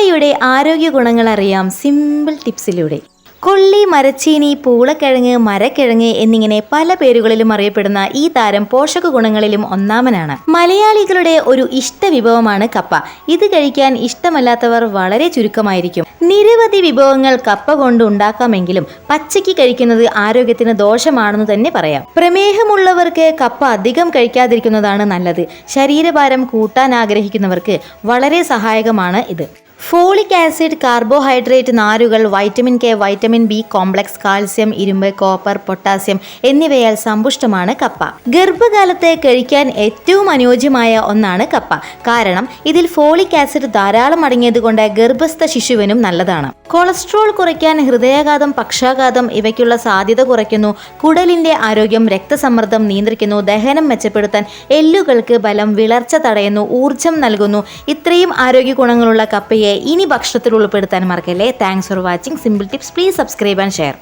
കപ്പയുടെ ആരോഗ്യ ഗുണങ്ങൾ അറിയാം സിമ്പിൾ ടിപ്സിലൂടെ കൊള്ളി മരച്ചീനി പൂളക്കിഴങ്ങ് മരക്കിഴങ്ങ് എന്നിങ്ങനെ പല പേരുകളിലും അറിയപ്പെടുന്ന ഈ താരം പോഷക ഗുണങ്ങളിലും ഒന്നാമനാണ്. മലയാളികളുടെ ഒരു ഇഷ്ട വിഭവമാണ് കപ്പ. ഇത് കഴിക്കാൻ ഇഷ്ടമല്ലാത്തവർ വളരെ ചുരുക്കമായിരിക്കും. നിരവധി വിഭവങ്ങൾ കപ്പ കൊണ്ട് ഉണ്ടാക്കാമെങ്കിലും പച്ചയ്ക്ക് കഴിക്കുന്നത് ആരോഗ്യത്തിന് ദോഷമാണെന്ന് തന്നെ പറയാം. പ്രമേഹമുള്ളവർക്ക് കപ്പ അധികം കഴിക്കാതിരിക്കുന്നതാണ് നല്ലത്. ശരീരഭാരം കൂട്ടാൻ ആഗ്രഹിക്കുന്നവർക്ക് വളരെ സഹായകമാണ് ഇത്. ഫോളിക് ആസിഡ് കാർബോഹൈഡ്രേറ്റ് നാരുകൾ vitamin K vitamin B complex calcium ഇരുമ്പ് കോപ്പർ പൊട്ടാസ്യം എന്നിവയാൽ സമ്പുഷ്ടമാണ് കപ്പ. ഗർഭകാലത്തെ കഴിക്കാൻ ഏറ്റവും അനുയോജ്യമായ ഒന്നാണ് കപ്പ. കാരണം ഇതിൽ ഫോളിക് ആസിഡ് ധാരാളം അടങ്ങിയതുകൊണ്ട് ഗർഭസ്ഥ ശിശുവിനും നല്ലതാണ്. കൊളസ്ട്രോൾ കുറയ്ക്കാൻ ഹൃദയാഘാതം പക്ഷാഘാതം ഇവയ്ക്കുള്ള സാധ്യത കുറയ്ക്കുന്നു. കുടലിന്റെ ആരോഗ്യം രക്തസമ്മർദ്ദം നിയന്ത്രിക്കുന്നു. ദഹനം മെച്ചപ്പെടുത്താൻ എല്ലുകൾക്ക് ബലം വിളർച്ച തടയുന്നു ഊർജം നൽകുന്നു. ഇത്രയും ആരോഗ്യ ഗുണങ്ങളുള്ള കപ്പയെ ഇനി ഭക്ഷണത്തിൽ ഉൾപ്പെടുത്താൻ മറക്കല്ലേ? Thanks for watching simple tips please subscribe and share